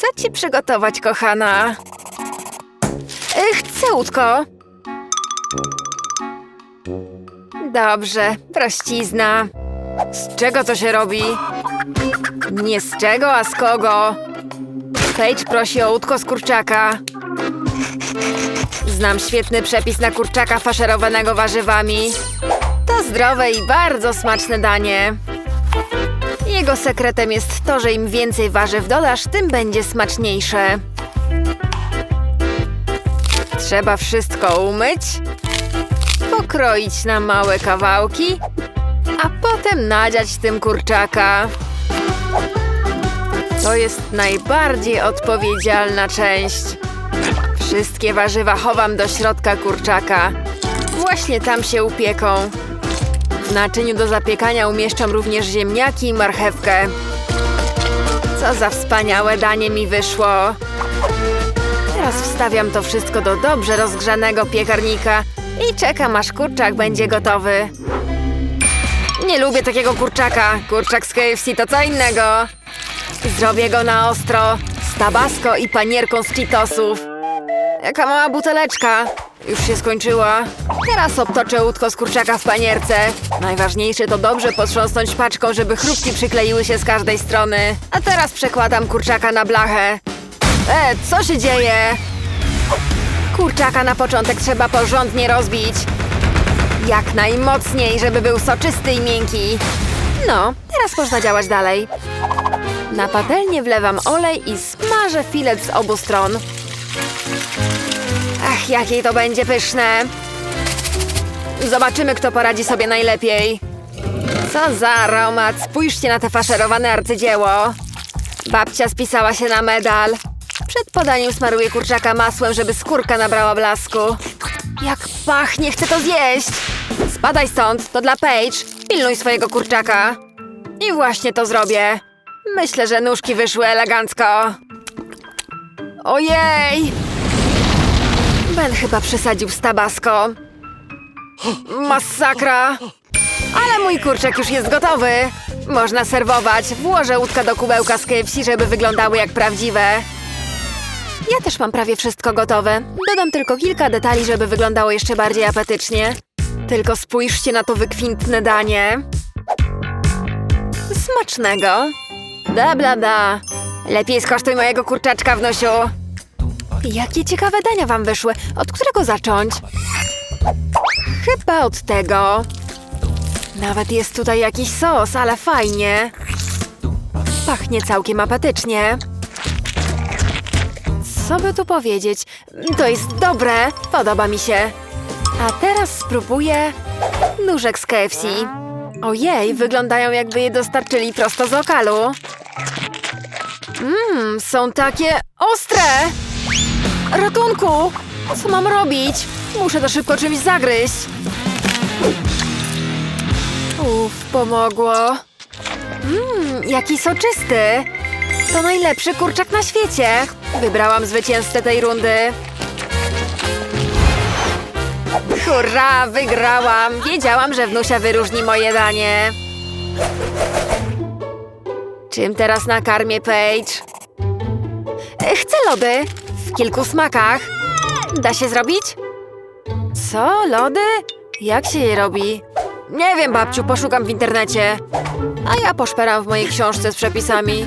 Co ci przygotować, kochana? Chcę łódko. Dobrze, prościzna. Z czego to się robi? Nie z czego, a z kogo? Paige prosi o łódko z kurczaka. Znam świetny przepis na kurczaka faszerowanego warzywami. To zdrowe i bardzo smaczne danie. Jego sekretem jest to, że im więcej warzyw dodasz, tym będzie smaczniejsze. Trzeba wszystko umyć, pokroić na małe kawałki, a potem nadziać tym kurczaka. To jest najbardziej odpowiedzialna część. Wszystkie warzywa chowam do środka kurczaka. Właśnie tam się upieką. W naczyniu do zapiekania umieszczam również ziemniaki i marchewkę. Co za wspaniałe danie mi wyszło. Teraz wstawiam to wszystko do dobrze rozgrzanego piekarnika i czekam aż kurczak będzie gotowy. Nie lubię takiego kurczaka. Kurczak z KFC to co innego. Zrobię go na ostro, z tabasco i panierką z Cheetosów. Jaka mała buteleczka. Już się skończyła. Teraz obtoczę łódko z kurczaka w panierce. Najważniejsze to dobrze potrząsnąć paczką, żeby chrupki przykleiły się z każdej strony. A teraz przekładam kurczaka na blachę. E, co się dzieje? Kurczaka na początek trzeba porządnie rozbić. Jak najmocniej, żeby był soczysty i miękki. No, teraz można działać dalej. Na patelnię wlewam olej i smażę filet z obu stron. Ach, jakie to będzie pyszne! Zobaczymy, kto poradzi sobie najlepiej. Co za aromat! Spójrzcie na te faszerowane arcydzieło. Babcia spisała się na medal. Przed podaniem smaruję kurczaka masłem, żeby skórka nabrała blasku. Jak pachnie, chcę to zjeść! Spadaj stąd, to dla Paige. Pilnuj swojego kurczaka. I właśnie to zrobię. Myślę, że nóżki wyszły elegancko. Ojej! Ben chyba przesadził z tabasco. Masakra! Ale mój kurczak już jest gotowy. Można serwować. Włożę łódka do kubełka z KFC, żeby wyglądały jak prawdziwe. Ja też mam prawie wszystko gotowe. Dodam tylko kilka detali, żeby wyglądało jeszcze bardziej apetycznie. Tylko spójrzcie na to wykwintne danie. Smacznego. Da bla bla. Lepiej skosztuj mojego kurczaczka, wnosiu. Jakie ciekawe dania wam wyszły. Od którego zacząć? Chyba od tego. Nawet jest tutaj jakiś sos, ale fajnie. Pachnie całkiem apetycznie. Co by tu powiedzieć? To jest dobre, podoba mi się. A teraz spróbuję nóżek z KFC. Ojej, wyglądają jakby je dostarczyli prosto z lokalu. Mmm, są takie ostre! Ratunku! Co mam robić? Muszę to szybko czymś zagryźć. Uff, pomogło. Mmm, jaki soczysty. To najlepszy kurczak na świecie. Wybrałam zwycięzcę tej rundy. Hurra, wygrałam! Wiedziałam, że wnusia wyróżni moje danie. Czym teraz nakarmię Paige? E, Chcę lody. W kilku smakach. Da się zrobić? Co? Lody? Jak się je robi? Nie wiem, babciu, poszukam w internecie. A ja poszperam w mojej książce z przepisami.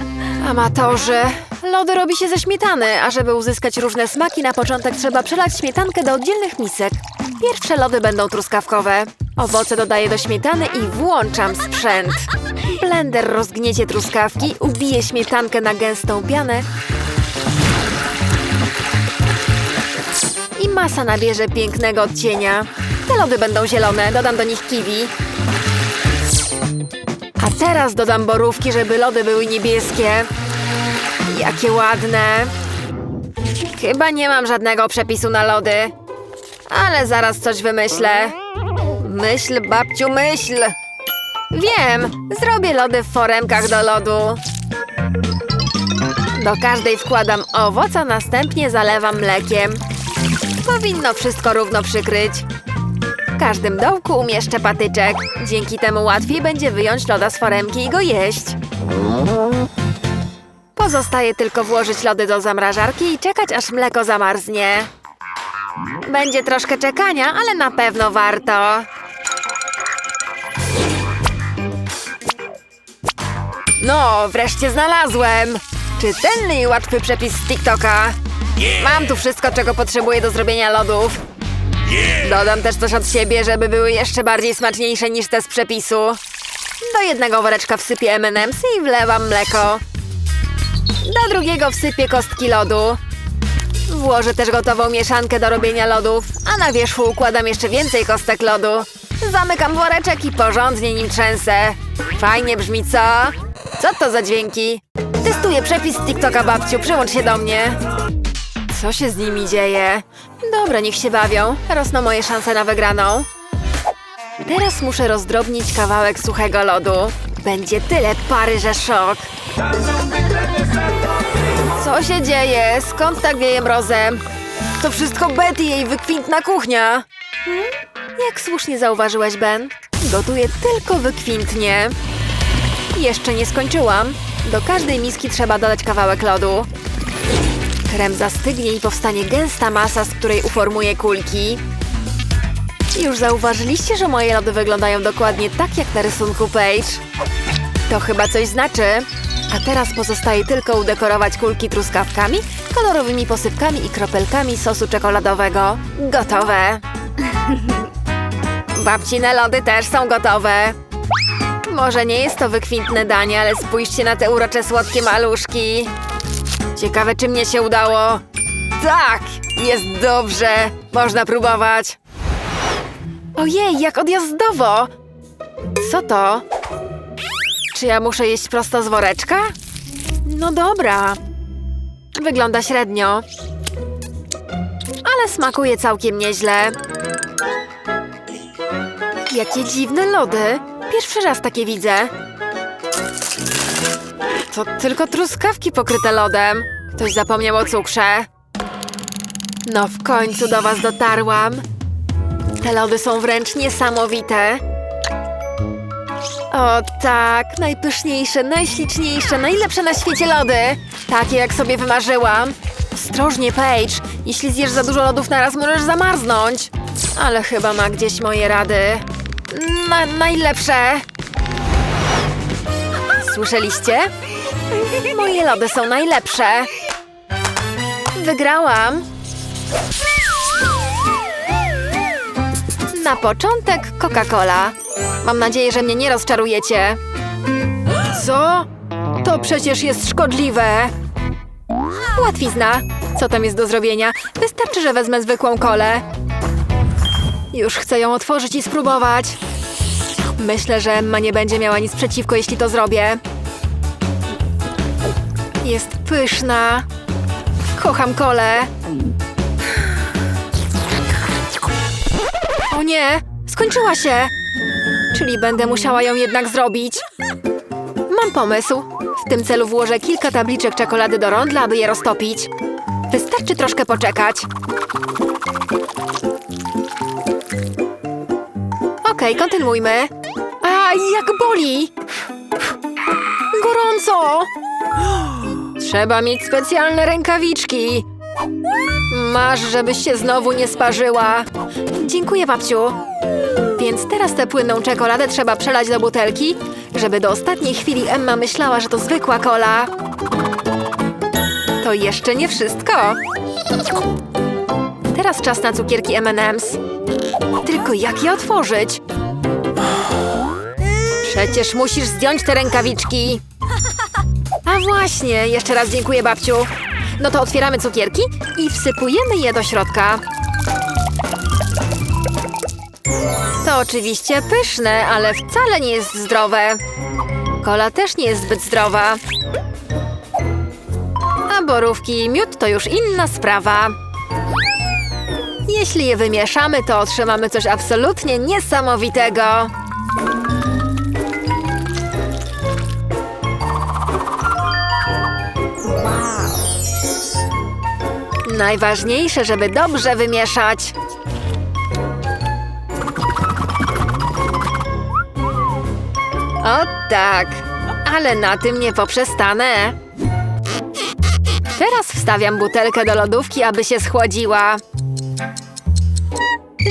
Amatorzy. Lody robi się ze śmietany, a żeby uzyskać różne smaki, na początek trzeba przelać śmietankę do oddzielnych misek. Pierwsze lody będą truskawkowe. Owoce dodaję do śmietany i włączam sprzęt. Blender rozgniecie truskawki, ubije śmietankę na gęstą pianę i masa nabierze pięknego odcienia. Te lody będą zielone, dodam do nich kiwi. A teraz dodam borówki, żeby lody były niebieskie. Jakie ładne. Chyba nie mam żadnego przepisu na lody. Ale zaraz coś wymyślę. Myśl, babciu, myśl. Wiem, zrobię lody w foremkach do lodu. Do każdej wkładam owoc, a następnie zalewam mlekiem. Powinno wszystko równo przykryć. W każdym dołku umieszczę patyczek. Dzięki temu łatwiej będzie wyjąć loda z foremki i go jeść. Po Pozostaje tylko włożyć lody do zamrażarki i czekać, aż mleko zamarznie. Będzie troszkę czekania, ale na pewno warto. No, wreszcie znalazłem! Czytelny i łatwy przepis z TikToka. Mam tu wszystko, czego potrzebuję do zrobienia lodów. Dodam też coś od siebie, żeby były jeszcze bardziej smaczniejsze niż te z przepisu. Do jednego woreczka wsypię M&M's i wlewam mleko. Do drugiego wsypię kostki lodu. Włożę też gotową mieszankę do robienia lodów, a na wierzchu układam jeszcze więcej kostek lodu. Zamykam woreczek i porządnie nim trzęsę. Fajnie brzmi, co? Co to za dźwięki? Testuję przepis TikToka, babciu, przyłącz się do mnie. Co się z nimi dzieje? Dobra, niech się bawią. Rosną moje szanse na wygraną. Teraz muszę rozdrobnić kawałek suchego lodu. Będzie tyle pary, że szok. Co się dzieje? Skąd tak wieje mrozem? To wszystko Betty jej wykwintna kuchnia. Jak słusznie zauważyłeś, Ben, gotuję tylko wykwintnie. Jeszcze nie skończyłam. Do każdej miski trzeba dodać kawałek lodu. Krem zastygnie i powstanie gęsta masa, z której uformuję kulki. Już zauważyliście, że moje lody wyglądają dokładnie tak jak na rysunku Paige? To chyba coś znaczy. A teraz pozostaje tylko udekorować kulki truskawkami, kolorowymi posypkami i kropelkami sosu czekoladowego. Gotowe! Babcine lody też są gotowe. Może nie jest to wykwintne danie, ale spójrzcie na te urocze słodkie maluszki. Ciekawe, czy mnie się udało. Tak! Jest dobrze! Można próbować. Ojej, jak odjazdowo! Co to? Czy ja muszę jeść prosto z woreczka? No dobra. Wygląda średnio. Ale smakuje całkiem nieźle. Jakie dziwne lody. Pierwszy raz takie widzę. To tylko truskawki pokryte lodem. Ktoś zapomniał o cukrze. No w końcu do was dotarłam. Te lody są wręcz niesamowite. O tak, najpyszniejsze, najśliczniejsze, najlepsze na świecie lody. Takie jak sobie wymarzyłam. Ostrożnie, Paige. Jeśli zjesz za dużo lodów naraz, możesz zamarznąć. Ale chyba ma gdzieś moje rady. Na, najlepsze. Słyszeliście? Moje lody są najlepsze. Wygrałam. Na początek Coca-Cola. Mam nadzieję, że mnie nie rozczarujecie. Co? To przecież jest szkodliwe. Łatwizna. Co tam jest do zrobienia? Wystarczy, że wezmę zwykłą kolę. Już chcę ją otworzyć i spróbować. Myślę, że Emma nie będzie miała nic przeciwko, jeśli to zrobię. Jest pyszna. Kocham kolę. O nie, skończyła się. Czyli będę musiała ją jednak zrobić. Mam pomysł. W tym celu włożę kilka tabliczek czekolady do rondla, aby je roztopić. Wystarczy troszkę poczekać. Okej, kontynuujmy. A, jak boli! Gorąco! Trzeba mieć specjalne rękawiczki. Masz, żebyś się znowu nie sparzyła. Dziękuję, babciu. Więc teraz tę płynną czekoladę trzeba przelać do butelki, żeby do ostatniej chwili Emma myślała, że to zwykła kola. To jeszcze nie wszystko. Teraz czas na cukierki M&M's. Tylko jak je otworzyć? Przecież musisz zdjąć te rękawiczki. Właśnie, jeszcze raz dziękuję, babciu. No to otwieramy cukierki i wsypujemy je do środka. To oczywiście pyszne, ale wcale nie jest zdrowe. Kola też nie jest zbyt zdrowa. A borówki i miód to już inna sprawa. Jeśli je wymieszamy, to otrzymamy coś absolutnie niesamowitego. Najważniejsze, żeby dobrze wymieszać. O tak, ale na tym nie poprzestanę. Teraz wstawiam butelkę do lodówki, aby się schłodziła.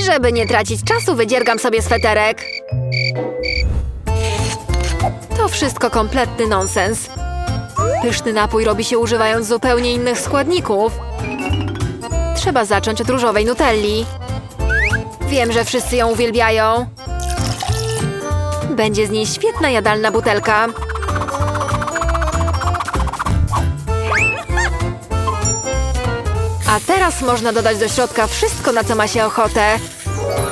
Żeby nie tracić czasu, wydziergam sobie sweterek. To wszystko kompletny nonsens. Pyszny napój robi się używając zupełnie innych składników. Trzeba zacząć od różowej nutelli. Wiem, że wszyscy ją uwielbiają. Będzie z niej świetna jadalna butelka. A teraz można dodać do środka wszystko, na co ma się ochotę.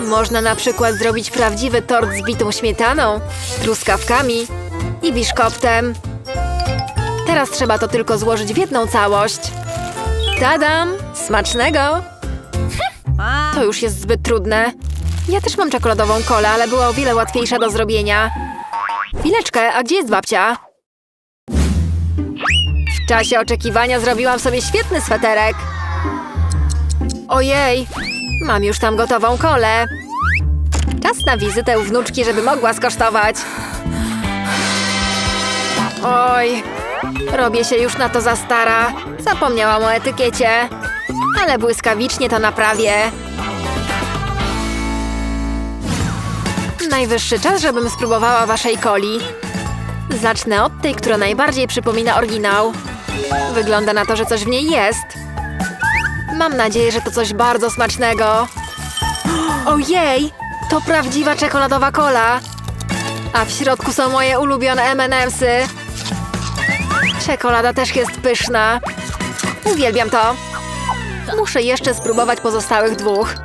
Można na przykład zrobić prawdziwy tort z bitą śmietaną, truskawkami i biszkoptem. Teraz trzeba to tylko złożyć w jedną całość. Tadam! Smacznego! To już jest zbyt trudne. Ja też mam czekoladową kolę, ale była o wiele łatwiejsza do zrobienia. Chwileczkę, a gdzie jest babcia? W czasie oczekiwania zrobiłam sobie świetny sweterek. Ojej, mam już tam gotową kolę. Czas na wizytę u wnuczki, żeby mogła skosztować. Oj, robię się już na to za stara. Zapomniałam o etykiecie. Ale błyskawicznie to naprawię. Najwyższy czas, żebym spróbowała waszej coli. Zacznę od tej, która najbardziej przypomina oryginał. Wygląda na to, że coś w niej jest. Mam nadzieję, że to coś bardzo smacznego. Ojej! To prawdziwa czekoladowa kola. A w środku są moje ulubione M&M'sy. Czekolada też jest pyszna. Uwielbiam to. Muszę jeszcze spróbować pozostałych dwóch.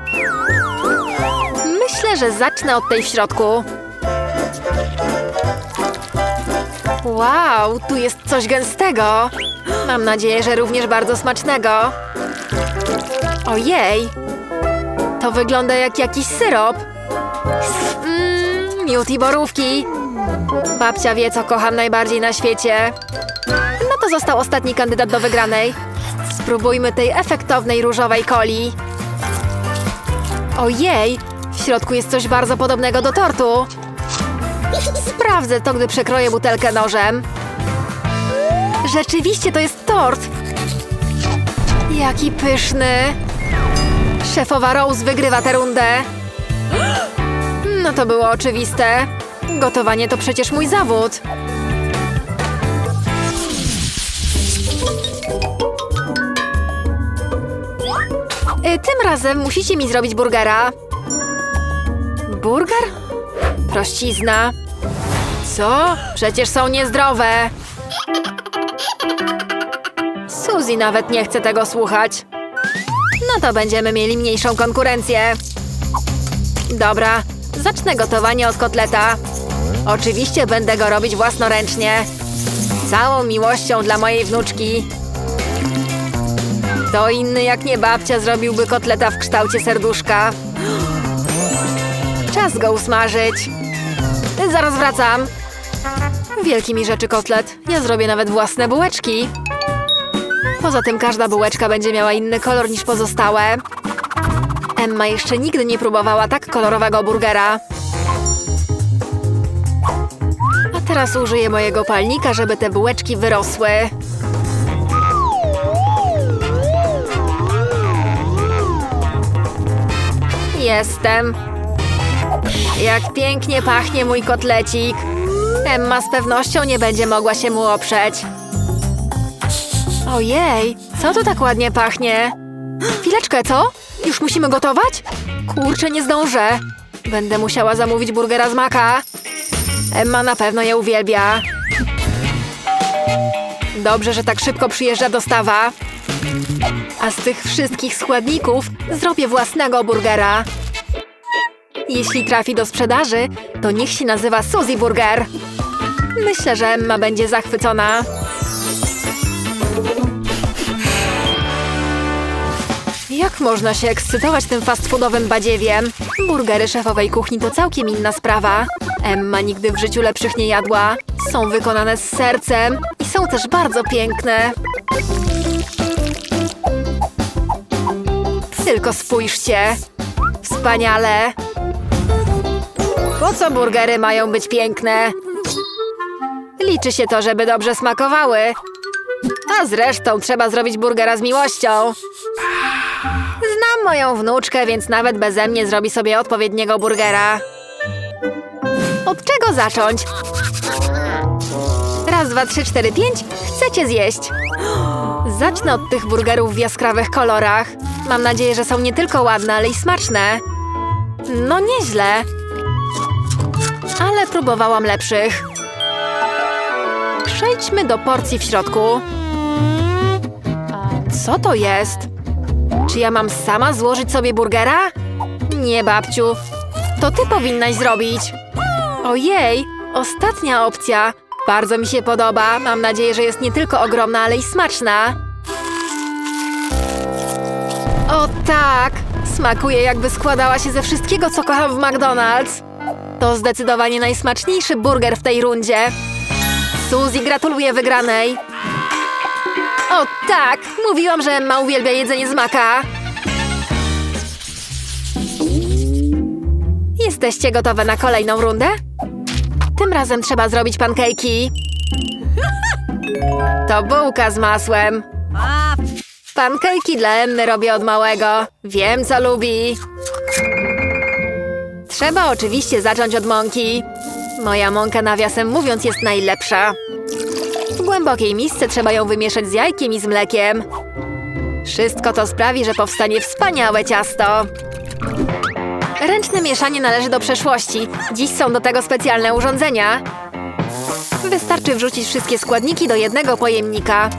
Myślę, że zacznę od tej w środku. Wow, tu jest coś gęstego. Mam nadzieję, że również bardzo smacznego. Ojej! To wygląda jak jakiś syrop. Mmm, miód i borówki. Babcia wie, co kocham najbardziej na świecie. No to został ostatni kandydat do wygranej. Spróbujmy tej efektownej różowej coli. Ojej! W środku jest coś bardzo podobnego do tortu. Sprawdzę to, gdy przekroję butelkę nożem. Rzeczywiście to jest tort. Jaki pyszny. Szefowa Rose wygrywa tę rundę. No to było oczywiste. Gotowanie to przecież mój zawód. Tym razem musicie mi zrobić burgera. Burger? Prościzna. Co? Przecież są niezdrowe. Suzy nawet nie chce tego słuchać. No to będziemy mieli mniejszą konkurencję. Dobra, zacznę gotowanie od kotleta. Oczywiście będę go robić własnoręcznie. Całą miłością dla mojej wnuczki. To inny jak nie babcia zrobiłby kotleta w kształcie serduszka. Czas go usmażyć. Zaraz wracam. Wielki mi rzeczy kotlet. Ja zrobię nawet własne bułeczki. Poza tym każda bułeczka będzie miała inny kolor niż pozostałe. Emma jeszcze nigdy nie próbowała tak kolorowego burgera. A teraz użyję mojego palnika, żeby te bułeczki wyrosły. Jestem. Jak pięknie pachnie mój kotlecik. Emma z pewnością nie będzie mogła się mu oprzeć. Ojej, co tu tak ładnie pachnie? Chwileczkę, co? Już musimy gotować? Kurczę, nie zdążę. Będę musiała zamówić burgera z maka. Emma na pewno je uwielbia. Dobrze, że tak szybko przyjeżdża dostawa. A z tych wszystkich składników zrobię własnego burgera. Jeśli trafi do sprzedaży, to niech się nazywa Suzy Burger. Myślę, że Emma będzie zachwycona. Jak można się ekscytować tym fast foodowym badziewiem? Burgery szefowej kuchni to całkiem inna sprawa. Emma nigdy w życiu lepszych nie jadła. Są wykonane z sercem i są też bardzo piękne. Tylko spójrzcie. Wspaniale. Po co burgery mają być piękne? Liczy się to, żeby dobrze smakowały. A zresztą trzeba zrobić burgera z miłością. Znam moją wnuczkę, więc nawet beze mnie zrobi sobie odpowiedniego burgera. Od czego zacząć? Raz, dwa, trzy, cztery, pięć. Chcecie zjeść? Zacznę od tych burgerów w jaskrawych kolorach. Mam nadzieję, że są nie tylko ładne, ale i smaczne. No nieźle. Ale próbowałam lepszych. Przejdźmy do porcji w środku. Co to jest? Czy ja mam sama złożyć sobie burgera? Nie, babciu. To ty powinnaś zrobić. Ojej, ostatnia opcja. Bardzo mi się podoba. Mam nadzieję, że jest nie tylko ogromna, ale i smaczna. O tak! Smakuje jakby składała się ze wszystkiego, co kocham w McDonald's. To zdecydowanie najsmaczniejszy burger w tej rundzie. Suzy gratuluję wygranej. O tak! Mówiłam, że Emma uwielbia jedzenie z maka. Jesteście gotowe na kolejną rundę? Tym razem trzeba zrobić pankejki. To bułka z masłem. Pankejki dla Emmy robię od małego. Wiem, co lubi. Trzeba oczywiście zacząć od mąki. Moja mąka, nawiasem mówiąc, jest najlepsza. W głębokiej misce trzeba ją wymieszać z jajkiem i z mlekiem. Wszystko to sprawi, że powstanie wspaniałe ciasto. Ręczne mieszanie należy do przeszłości. Dziś są do tego specjalne urządzenia. Wystarczy wrzucić wszystkie składniki do jednego pojemnika.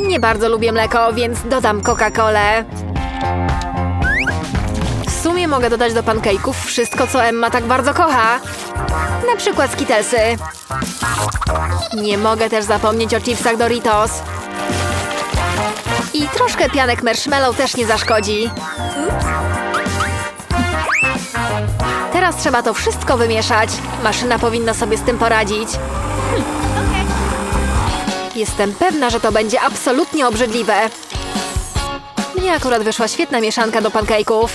Nie bardzo lubię mleko, więc dodam Coca-Colę. Mogę dodać do pancake'ów wszystko, co Emma tak bardzo kocha. Na przykład skitelsy. Nie mogę też zapomnieć o chipsach Doritos. I troszkę pianek marshmallow też nie zaszkodzi. Teraz trzeba to wszystko wymieszać. Maszyna powinna sobie z tym poradzić. Jestem pewna, że to będzie absolutnie obrzydliwe. Mnie akurat wyszła świetna mieszanka do pancake'ów.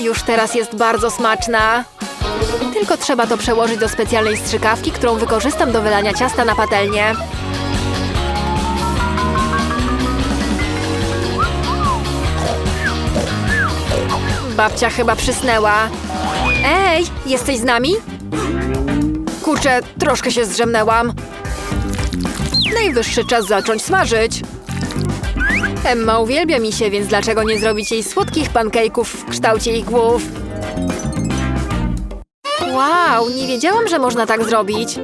Już teraz jest bardzo smaczna. Tylko trzeba to przełożyć do specjalnej strzykawki, którą wykorzystam do wylania ciasta na patelnię. Babcia chyba przysnęła. Ej, jesteś z nami? Kurczę, troszkę się zdrzemnęłam. Najwyższy czas zacząć smażyć. Emma uwielbia mi się, więc dlaczego nie zrobić jej słodkich pancake'ów w kształcie ich głów? Wow, nie wiedziałam, że można tak zrobić.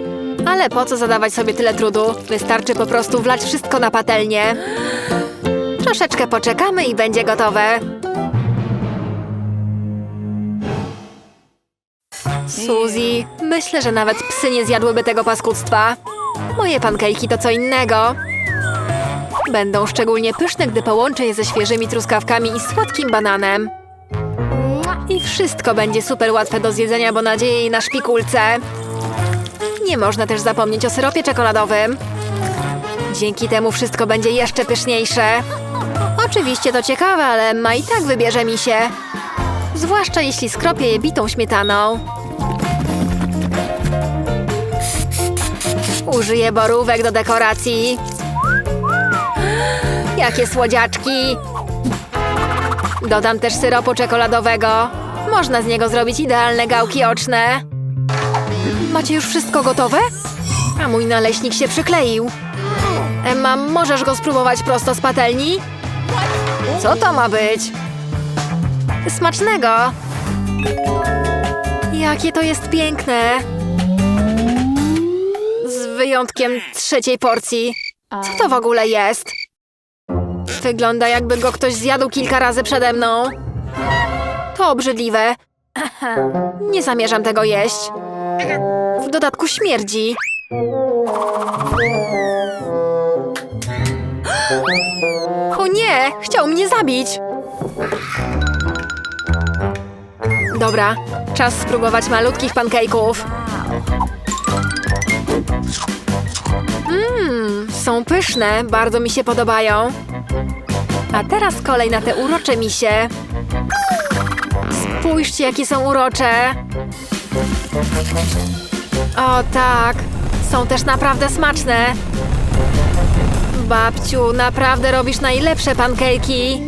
Ale po co zadawać sobie tyle trudu? Wystarczy po prostu wlać wszystko na patelnię. Troszeczkę poczekamy i będzie gotowe. Suzy, myślę, że nawet psy nie zjadłyby tego paskudztwa. Moje pankejki to co innego. Będą szczególnie pyszne, gdy połączę je ze świeżymi truskawkami i słodkim bananem. I wszystko będzie super łatwe do zjedzenia, bo nadzieję na szpikulce. Nie można też zapomnieć o syropie czekoladowym. Dzięki temu wszystko będzie jeszcze pyszniejsze. Oczywiście to ciekawe, ale ma i tak wybierze mi się. Zwłaszcza jeśli skropię je bitą śmietaną. Użyję borówek do dekoracji. Jakie słodziaczki! Dodam też syropu czekoladowego. Można z niego zrobić idealne gałki oczne. Macie już wszystko gotowe? A mój naleśnik się przykleił. Emma, możesz go spróbować prosto z patelni? Co to ma być? Smacznego! Jakie to jest piękne! Z wyjątkiem trzeciej porcji. Co to w ogóle jest? Wygląda jakby go ktoś zjadł kilka razy przede mną. To obrzydliwe. Nie zamierzam tego jeść. W dodatku śmierdzi. O nie! Chciał mnie zabić! Dobra, czas spróbować malutkich pancake'ów. Mmm, są pyszne, bardzo mi się podobają. A teraz kolej na te urocze misie. Spójrzcie, jakie są urocze. O tak, Są też naprawdę smaczne. Babciu, naprawdę robisz najlepsze pankejki.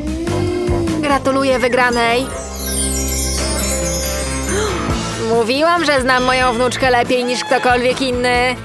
Gratuluję wygranej. Mówiłam, że znam moją wnuczkę lepiej niż ktokolwiek inny.